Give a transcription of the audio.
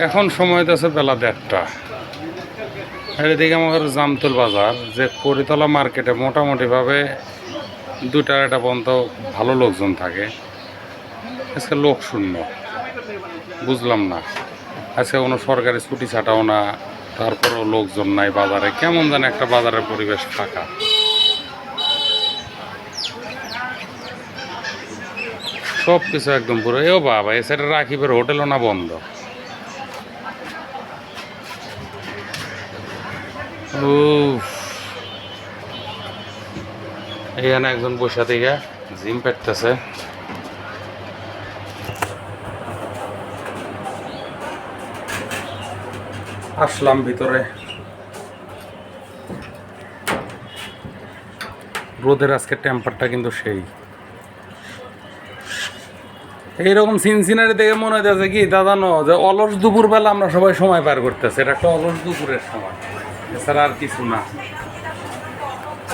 এখন সময় আছে বেলা দেড়টা। এদিকে আমাদের জামতুল বাজার, যে করিতলা মার্কেটে মোটামুটিভাবে দুটা একটা পর্যন্ত ভালো লোকজন থাকে। আজকে লোক শূন্য, বুঝলাম না। আজকে কোনো সরকারি ছুটি ছাটাও না, তারপরেও লোকজন নাই বাজারে। কেমন যেন একটা বাজারের পরিবেশ ফাঁকা। সব কিছু একদম পুরো এও বাবা, এ সাইডে রাখিবের হোটেলও না বন্ধ। এখানে একজন বসে থেকে জিম পেটতেছে। আসলাম ভিতরে। রোদের আজকে টেম্পারটা কিন্তু সেই। এইরকম সিনসিনারি দেখে মনে হইতেছে কি দাদা ন যে অলস দুপুরবেলা আমরা সবাই সময় পার করতেছি। এটা একটা অলস দুপুরের সময়। এছাড়া আর কিছু না।